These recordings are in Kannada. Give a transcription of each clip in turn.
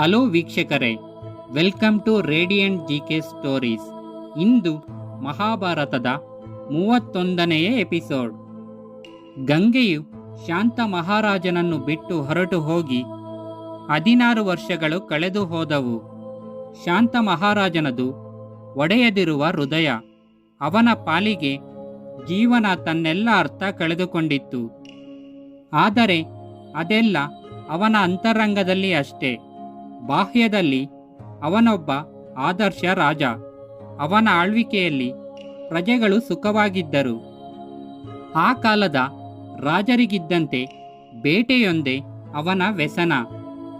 ಹಲೋ ವೀಕ್ಷಕರೇ, welcome to radiant G K stories. ಇಂದು ಮಹಾಭಾರತದ ಮೂವತ್ತೊಂದನೆಯ ಎಪಿಸೋಡ್. ಗಂಗೆಯು ಶಾಂತ ಮಹಾರಾಜನನ್ನು ಬಿಟ್ಟು ಹೊರಟು ಹೋಗಿ ಹದಿನಾರು ವರ್ಷಗಳು ಕಳೆದು ಹೋದವು. ಶಾಂತ ಮಹಾರಾಜನದು ಒಡೆಯದಿರುವ ಹೃದಯ ಅವನ ಪಾಲಿಗೆ ಜೀವನ ತನ್ನೆಲ್ಲ ಅರ್ಥ ಕಳೆದುಕೊಂಡಿತ್ತು. ಆದರೆ ಅದೆಲ್ಲ ಅವನ ಅಂತರಂಗದಲ್ಲಿ ಅಷ್ಟೇ. ಬಾಹ್ಯದಲ್ಲಿ ಅವನೊಬ್ಬ ಆದರ್ಶ ರಾಜ. ಅವನ ಆಳ್ವಿಕೆಯಲ್ಲಿ ಪ್ರಜೆಗಳು ಸುಖವಾಗಿದ್ದರು. ಆ ಕಾಲದ ರಾಜರಿಗಿದ್ದಂತೆ ಬೇಟೆಯೊಂದೇ ಅವನ ವ್ಯಸನ.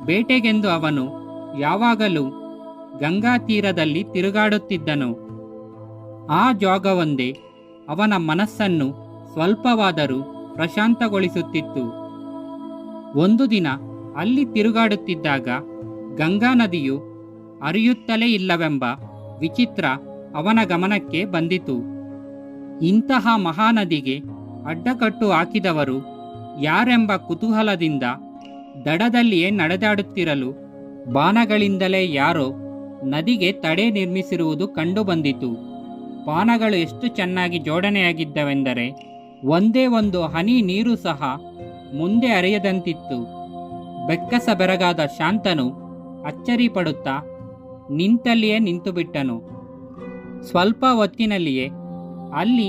ಬೇಟೆಗೆಂದು ಅವನು ಯಾವಾಗಲೂ ಗಂಗಾ ತೀರದಲ್ಲಿ ತಿರುಗಾಡುತ್ತಿದ್ದನು. ಆ ಜಾಗವೊಂದೇ ಅವನ ಮನಸ್ಸನ್ನು ಸ್ವಲ್ಪವಾದರೂ ಪ್ರಶಾಂತಗೊಳಿಸುತ್ತಿತ್ತು. ಒಂದು ದಿನ ಅಲ್ಲಿ ತಿರುಗಾಡುತ್ತಿದ್ದಾಗ ಗಂಗಾ ನದಿಯು ಅರಿಯುತ್ತಲೇ ಇಲ್ಲವೆಂಬ ವಿಚಿತ್ರ ಅವನ ಗಮನಕ್ಕೆ ಬಂದಿತು. ಇಂತಹ ಮಹಾನದಿಗೆ ಅಡ್ಡಕಟ್ಟು ಹಾಕಿದವರು ಯಾರೆಂಬ ಕುತೂಹಲದಿಂದ ದಡದಲ್ಲಿಯೇ ನಡೆದಾಡುತ್ತಿರಲು ಬಾಣಗಳಿಂದಲೇ ಯಾರೋ ನದಿಗೆ ತಡೆ ನಿರ್ಮಿಸಿರುವುದು ಕಂಡುಬಂದಿತು. ಬಾಣಗಳು ಎಷ್ಟು ಚೆನ್ನಾಗಿ ಜೋಡಣೆಯಾಗಿದ್ದವೆಂದರೆ ಒಂದೇ ಒಂದು ಹನಿ ನೀರು ಸಹ ಮುಂದೆ ಹರಿಯದಂತಿತ್ತು ಬೆಕ್ಕಸ ಬೆರಗಾದ ಶಾಂತನು ಅಚ್ಚರಿ ಪಡುತ್ತಾ ನಿಂತಲ್ಲಿಯೇ ನಿಂತುಬಿಟ್ಟನು. ಸ್ವಲ್ಪ ಹೊತ್ತಿನಲ್ಲಿಯೇ ಅಲ್ಲಿ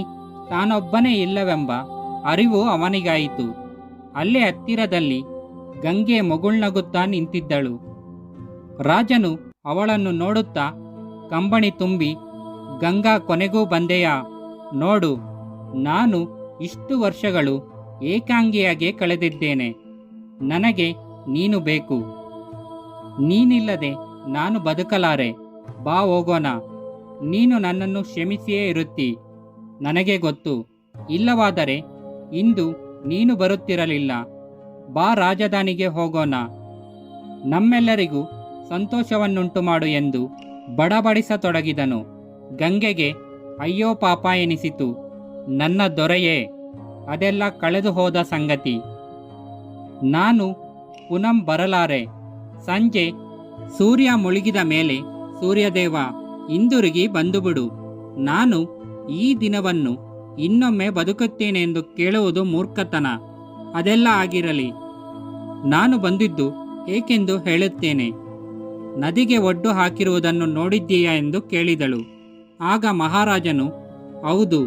ತಾನೊಬ್ಬನೇ ಇಲ್ಲವೆಂಬ ಅರಿವು ಅವನಿಗಾಯಿತು. ಅಲ್ಲೇ ಹತ್ತಿರದಲ್ಲಿ ಗಂಗೆ ಮಗುಳ್ನಗುತ್ತಾ ನಿಂತಿದ್ದಳು. ರಾಜನು ಅವಳನ್ನು ನೋಡುತ್ತಾ ಕಂಬಣಿ ತುಂಬಿ, ಗಂಗಾ ಕೊನೆಗೂ ಬಂದೆಯಾ? ನೋಡು, ನಾನು ಇಷ್ಟು ವರ್ಷಗಳು ಏಕಾಂಗಿಯಾಗಿ ಕಳೆದಿದ್ದೇನೆ. ನನಗೆ ನೀನು ಬೇಕು. ನೀನಿಲ್ಲದೆ ನಾನು ಬದುಕಲಾರೆ. ಬಾ ಹೋಗೋಣ. ನೀನು ನನ್ನನ್ನು ಕ್ಷಮಿಸಿಯೇ ಇರುತ್ತಿ. ನನಗೆ ಗೊತ್ತು. ಇಲ್ಲವಾದರೆ ಇಂದು ನೀನು ಬರುತ್ತಿರಲಿಲ್ಲ. ಬಾ ರಾಜಧಾನಿಗೆ ಹೋಗೋಣ. ನಮ್ಮೆಲ್ಲರಿಗೂ ಸಂತೋಷವನ್ನುಂಟು ಮಾಡು ಎಂದು ಬಡಬಡಿಸತೊಡಗಿದನು. ಗಂಗೆಗೆ, ಅಯ್ಯೋ ಪಾಪ ಎನಿಸಿತು. ನನ್ನ ದೊರೆಯೇ. ಅದೆಲ್ಲ ಕಳೆದು ಹೋದ ಸಂಗತಿ. ನಾನು ಪುನಂ ಬರಲಾರೆ. ಸಂಜೆ ಸೂರ್ಯ ಮುಳುಗಿದ ಮೇಲೆ ಸೂರ್ಯದೇವ, ಹಿಂದಿರುಗಿ ಬಂದುಬಿಡು. ನಾನು ಈ ದಿನವನ್ನು ಇನ್ನೊಮ್ಮೆ ಬದುಕುತ್ತೇನೆ ಎಂದು ಕೇಳುವುದು ಮೂರ್ಖತನ. ಅದೆಲ್ಲ ಆಗಿರಲಿ. ನಾನು ಬಂದಿದ್ದು ಏಕೆಂದು ಹೇಳುತ್ತೇನೆ. ನದಿಗೆ ಒಡ್ಡು ಹಾಕಿರುವುದನ್ನು ನೋಡಿದ್ದೀಯಾ ಎಂದು ಕೇಳಿದಳು. ಆಗ ಮಹಾರಾಜನು, ಹೌದು.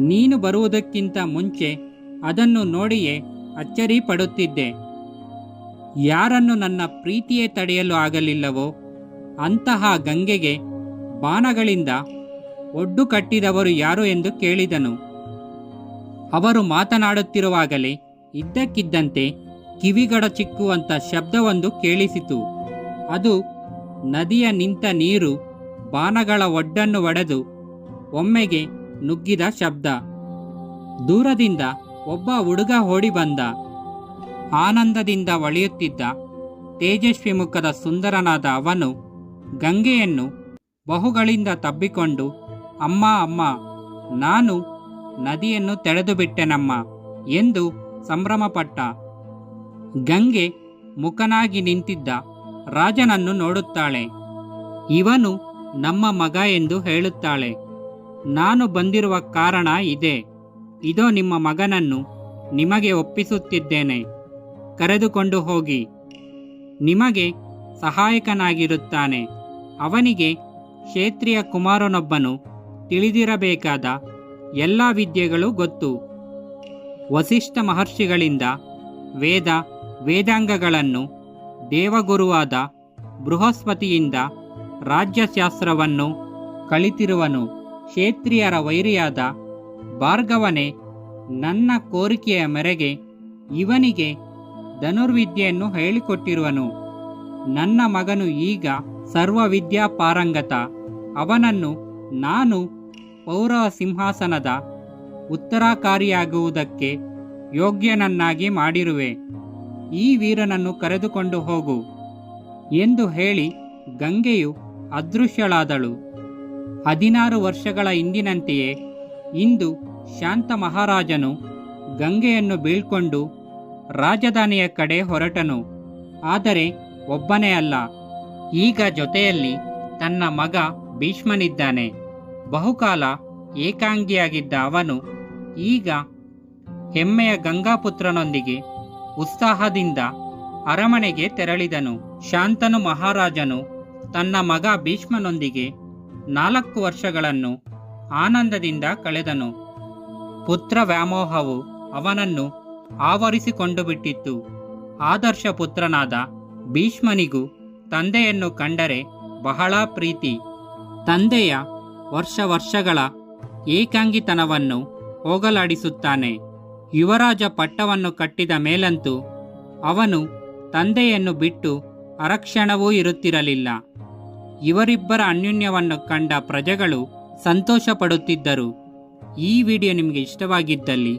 ನೀನು ಬರುವುದಕ್ಕಿಂತ ಮುಂಚೆ ಅದನ್ನು ನೋಡಿಯೇ ಅಚ್ಚರಿ ಪಡುತ್ತಿದ್ದೆ. ಯಾರನ್ನು ನನ್ನ ಪ್ರೀತಿಯೇ ತಡೆಯಲು ಆಗಲಿಲ್ಲವೋ ಅಂತಹ ಗಂಗೆಗೆ ಬಾಣಗಳಿಂದ ಒಡ್ಡು ಕಟ್ಟಿದವರು ಯಾರು ಎಂದು ಕೇಳಿದನು. ಅವರು ಮಾತನಾಡುತ್ತಿರುವಾಗಲೇ ಇದ್ದಕ್ಕಿದ್ದಂತೆ ಕಿವಿಗಡ ಚಿಕ್ಕುವಂತ ಶಬ್ದವೊಂದು ಕೇಳಿಸಿತು. ಅದು ನದಿಯ ನಿಂತ ನೀರು ಬಾಣಗಳ ಒಡ್ಡನ್ನು ಒಡೆದು ಒಮ್ಮೆಗೆ ನುಗ್ಗಿದ ಶಬ್ದ. ದೂರದಿಂದ ಒಬ್ಬ ಹುಡುಗ ಓಡಿ ಬಂದ. ಆನಂದದಿಂದ ಒಳೆಯುತ್ತಿದ್ದ ತೇಜಸ್ವಿ ಮುಖದ ಸುಂದರನಾದ ಅವನು ಗಂಗೆಯನ್ನು ಬಹುಗಳಿಂದ ತಬ್ಬಿಕೊಂಡು, ಅಮ್ಮ ಅಮ್ಮ, ನಾನು ನದಿಯನ್ನು ತೆಳೆದು ಬಿಟ್ಟೆನಮ್ಮ ಎಂದು ಸಂಭ್ರಮಪಟ್ಟ. ಗಂಗೆ ಮುಖನಾಗಿ ನಿಂತಿದ್ದ ರಾಜನನ್ನು ನೋಡುತ್ತಾಳೆ. ಇವನು ನಮ್ಮ ಮಗ ಎಂದು ಹೇಳುತ್ತಾಳೆ. ನಾನು ಬಂದಿರುವ ಕಾರಣ ಇದೆ. ಇದೋ ನಿಮ್ಮ ಮಗನನ್ನು ನಿಮಗೆ ಒಪ್ಪಿಸುತ್ತಿದ್ದೇನೆ. ಕರೆದುಕೊಂಡು ಹೋಗಿ. ನಿಮಗೆ ಸಹಾಯಕನಾಗಿರುತ್ತಾನೆ. ಅವನಿಗೆ ಕ್ಷೇತ್ರಿಯ ಕುಮಾರನೊಬ್ಬನು ತಿಳಿದಿರಬೇಕಾದ ಎಲ್ಲ ವಿದ್ಯೆಗಳು ಗೊತ್ತು. ವಸಿಷ್ಠ ಮಹರ್ಷಿಗಳಿಂದ ವೇದ, ವೇದಾಂಗಗಳನ್ನು ದೇವಗುರುವಾದ ಬೃಹಸ್ಪತಿಯಿಂದ ರಾಜ್ಯಶಾಸ್ತ್ರವನ್ನು ಕಲಿತಿರುವನು. ಕ್ಷೇತ್ರಿಯರ ವೈರಿಯಾದ ಭಾರ್ಗವನೇ ನನ್ನ ಕೋರಿಕೆಯ ಮೇರೆಗೆ ಇವನಿಗೆ ಧನುರ್ವಿದ್ಯೆಯನ್ನು ಹೇಳಿಕೊಟ್ಟಿರುವನು. ನನ್ನ ಮಗನು ಈಗ ಸರ್ವವಿದ್ಯಾ ಪಾರಂಗತ. ಅವನನ್ನು ನಾನು ಪೌರವ ಸಿಂಹಾಸನದ ಉತ್ತರಾಕಾರಿಯಾಗುವುದಕ್ಕೆ ಯೋಗ್ಯನನ್ನಾಗಿ ಮಾಡಿರುವೆ. ಈ ವೀರನನ್ನು ಕರೆದುಕೊಂಡು ಹೋಗು ಎಂದು ಹೇಳಿ ಗಂಗೆಯು ಅದೃಶ್ಯಳಾದಳು. ಹದಿನಾರು ವರ್ಷಗಳ ಹಿಂದಿನಂತೆಯೇ ಇಂದು ಶಾಂತ ಮಹಾರಾಜನು ಗಂಗೆಯನ್ನು ಬೀಳ್ಕೊಂಡು ರಾಜಧಾನಿಯ ಕಡೆ ಹೊರಟನು. ಆದರೆ ಒಬ್ಬನೇ ಅಲ್ಲ. ಈಗ ಜೊತೆಯಲ್ಲಿ ತನ್ನ ಮಗ ಭೀಷ್ಮನಿದ್ದಾನೆ. ಬಹುಕಾಲ ಏಕಾಂಗಿಯಾಗಿದ್ದ ಅವನು ಈಗ ಹೆಮ್ಮೆಯ ಗಂಗಾಪುತ್ರನೊಂದಿಗೆ ಉತ್ಸಾಹದಿಂದ ಅರಮನೆಗೆ ತೆರಳಿದನು. ಶಾಂತನು ಮಹಾರಾಜನು ತನ್ನ ಮಗ ಭೀಷ್ಮನೊಂದಿಗೆ ನಾಲ್ಕು ವರ್ಷಗಳನ್ನು ಆನಂದದಿಂದ ಕಳೆದನು. ಪುತ್ರ ವ್ಯಾಮೋಹವು ಅವನನ್ನು ಆವರಿಸಿಕೊಂಡು ಬಿಟ್ಟಿತ್ತು ಆದರ್ಶ ಪುತ್ರನಾದ ಭೀಷ್ಮನಿಗೂ ತಂದೆಯನ್ನು ಕಂಡರೆ ಬಹಳ ಪ್ರೀತಿ. ತಂದೆಯ ವರ್ಷ ವರ್ಷಗಳ ಏಕಾಂಗಿತನವನ್ನು ಹೋಗಲಾಡಿಸುತ್ತಾನೆ. ಯುವರಾಜ ಪಟ್ಟವನ್ನು ಕಟ್ಟಿದ ಮೇಲಂತೂ ಅವನು ತಂದೆಯನ್ನು ಬಿಟ್ಟು ಅರಕ್ಷಣವೂ ಇರುತ್ತಿರಲಿಲ್ಲ. ಇವರಿಬ್ಬರ ಅನ್ಯೋನ್ಯವನ್ನು ಕಂಡ ಪ್ರಜೆಗಳು ಸಂತೋಷಪಡುತ್ತಿದ್ದರು. ಈ ವಿಡಿಯೋ ನಿಮಗೆ ಇಷ್ಟವಾಗಿದ್ದಲ್ಲಿ